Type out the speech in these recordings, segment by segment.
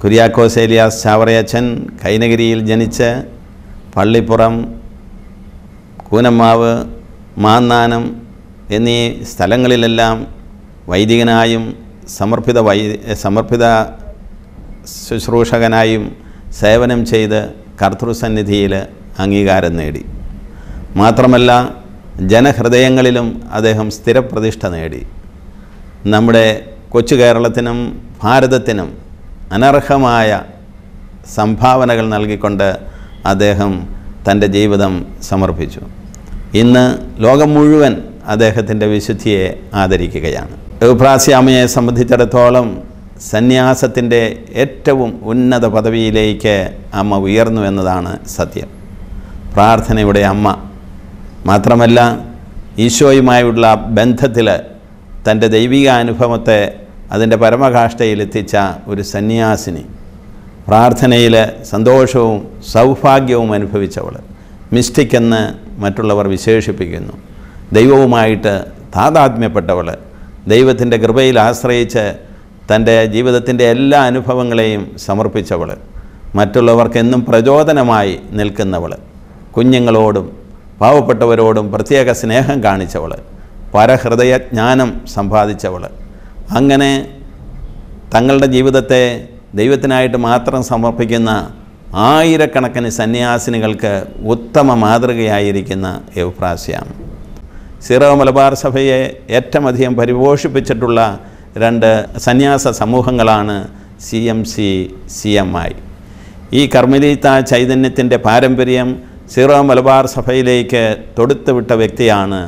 കുര്യാക്കോസ് ഏലിയാസ് ചാവറയച്ചൻ കൈനഗിരിയിൽ ജനിച്ച് പള്ളിപ്പുറം കൂനമ്മാവ് മാന്നാനം എന്നീ സ്ഥലങ്ങളിലെല്ലാം വൈദികനായും സമർപ്പിത വൈ സമർപ്പിത ശുശ്രൂഷകനായും സേവനം ചെയ്ത് കർത്തൃസന്നിധിയിൽ അംഗീകാരം നേടി. മാത്രമല്ല ജനഹൃദയങ്ങളിലും അദ്ദേഹം സ്ഥിരപ്രതിഷ്ഠ നേടി. നമ്മുടെ കൊച്ചു കേരളത്തിനും ഭാരതത്തിനും അനർഹമായ സംഭാവനകൾ നൽകിക്കൊണ്ട് അദ്ദേഹം തന്റെ ജീവിതം സമർപ്പിച്ചു. ഇന്ന് ലോകം മുഴുവൻ അദ്ദേഹത്തിന്റെ വിശുദ്ധിയെ ആദരിക്കുകയാണ്. എവുപ്രാസ്യാമയെ സംബന്ധിച്ചിടത്തോളം സന്യാസത്തിന്റെ ഏറ്റവും ഉന്നത പദവിയിലേക്ക് അമ്മ ഉയർന്നു എന്നതാണ് സത്യം. പ്രാർത്ഥനയുടെ അമ്മ മാത്രമല്ല ഈശോയുമായുള്ള ബന്ധത്തിൽ തന്റെ ദൈവിക അനുഭവത്തെ അതിന്റെ പരമകാഷ്ഠയിലെത്തിച്ച ഒരു സന്യാസിനി പ്രാർത്ഥനയിൽ സന്തോഷവും സൗഭാഗ്യവും അനുഭവിച്ചവൾ മിസ്റ്റിക് എന്ന് മറ്റുള്ളവർ വിശേഷിപ്പിക്കുന്നു. ദൈവവുമായിട്ട് താതാത്മ്യപ്പെട്ടവൾ ദൈവത്തിന്റെ കൃപയിൽ ആശ്രയിച്ച് തന്റെ ജീവിതത്തിന്റെ എല്ലാ അനുഭവങ്ങളെയും സമർപ്പിച്ചവൾ മറ്റുള്ളവർക്ക് എന്നും പ്രചോദനമായി നിൽക്കുന്നവൾ കുഞ്ഞുങ്ങളോടും പാവപ്പെട്ടവരോടും പ്രത്യേക സ്നേഹം കാണിച്ചവൾ പരഹൃദയജ്ഞാനം സമ്പാദിച്ചവൾ. അങ്ങനെ തങ്ങളുടെ ജീവിതത്തെ ദൈവത്തിനായിട്ട് മാത്രം സമർപ്പിക്കുന്ന ആയിരക്കണക്കിന് സന്യാസിനികൾക്ക് ഉത്തമ മാതൃകയായിരിക്കുന്ന എവ്രാസ്യാണ് സിറോ മലബാർ സഭയെ ഏറ്റവും അധികം പരിപോഷിപ്പിച്ചിട്ടുള്ള രണ്ട് സന്യാസ സമൂഹങ്ങളാണ് C M C C M I. ഈ കർമ്മലീത്ത ചൈതന്യത്തിന്റെ പാരമ്പര്യം സിറോ മലബാർ സഭയിലേക്ക് തൊടുത്തുവിട്ട വ്യക്തിയാണ്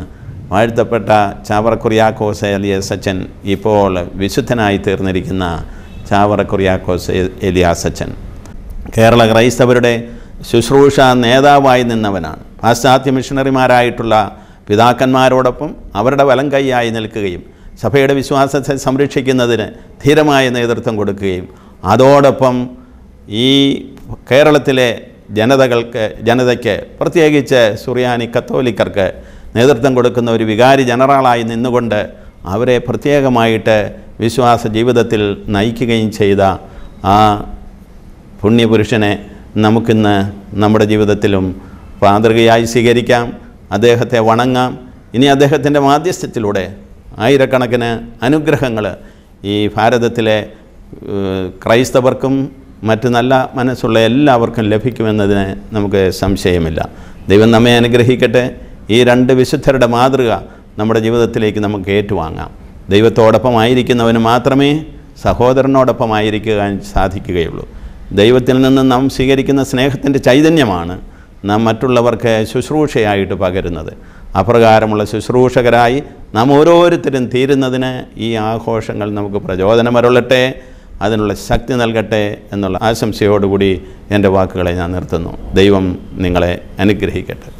വാഴ്ത്തപ്പെട്ട ചാവറക്കുറിയാക്കോസ് കുറിയാക്കോസ് എലിയസ് അച്ഛൻ ഇപ്പോൾ വിശുദ്ധനായി തീർന്നിരിക്കുന്ന ചാവറക്കുറിയാക്കോസ് എലിയാസ് അച്ഛൻ. കേരള ക്രൈസ്തവരുടെ ശുശ്രൂഷ നേതാവായി നിന്നവനാണ്. പാശ്ചാത്യ മിഷണറിമാരായിട്ടുള്ള പിതാക്കന്മാരോടൊപ്പം അവരുടെ വലം കൈയായി നിൽക്കുകയും സഭയുടെ വിശ്വാസത്തെ സംരക്ഷിക്കുന്നതിന് ധീരമായ നേതൃത്വം കൊടുക്കുകയും അതോടൊപ്പം ഈ കേരളത്തിലെ ജനതകൾക്ക് ജനതയ്ക്ക് പ്രത്യേകിച്ച് സുറിയാനി കത്തോലിക്കർക്ക് നേതൃത്വം കൊടുക്കുന്ന ഒരു വികാരി ജനറലായി നിന്നുകൊണ്ട് അവരെ പ്രത്യേകമായിട്ട് വിശ്വാസ ജീവിതത്തിൽ നയിക്കുകയും ചെയ്ത ആ പുണ്യപുരുഷനെ നമുക്കിന്ന് നമ്മുടെ ജീവിതത്തിലും മാതൃകയായി സ്വീകരിക്കാം. അദ്ദേഹത്തെ വണങ്ങാം. ഇനി അദ്ദേഹത്തിന്റെ മാധ്യസ്ഥത്തിലൂടെ ആയിരക്കണക്കിന് അനുഗ്രഹങ്ങൾ ഈ ഭാരതത്തിലെ ക്രൈസ്തവർക്കും മറ്റ് നല്ല മനസ്സുള്ള എല്ലാവർക്കും ലഭിക്കുമെന്നതിന് നമുക്ക് സംശയമില്ല. ദൈവം നമ്മെ അനുഗ്രഹിക്കട്ടെ. ഈ രണ്ട് വിശുദ്ധരുടെ മാതൃക നമ്മുടെ ജീവിതത്തിലേക്ക് നമുക്ക് ഏറ്റുവാങ്ങാം. ദൈവത്തോടൊപ്പം ആയിരിക്കുന്നവന് മാത്രമേ സഹോദരനോടൊപ്പം ആയിരിക്കാൻ സാധിക്കുകയുള്ളൂ. ദൈവത്തിൽ നിന്ന് നാം സ്വീകരിക്കുന്ന സ്നേഹത്തിന്റെ ചൈതന്യമാണ് നാം മറ്റുള്ളവർക്ക് ശുശ്രൂഷയായിട്ട് പകരുന്നത്. അപ്രകാരമുള്ള ശുശ്രൂഷകരായി നാം ഓരോരുത്തരും തീരുന്നതിന് ഈ ആഘോഷങ്ങൾ നമുക്ക് പ്രചോദനമരുള്ളട്ടെ അതിനുള്ള ശക്തി നൽകട്ടെ എന്നുള്ള ആശംസയോടുകൂടി എന്റെ വാക്കുകളെ ഞാൻ നിർത്തുന്നു. ദൈവം നിങ്ങളെ അനുഗ്രഹിക്കട്ടെ.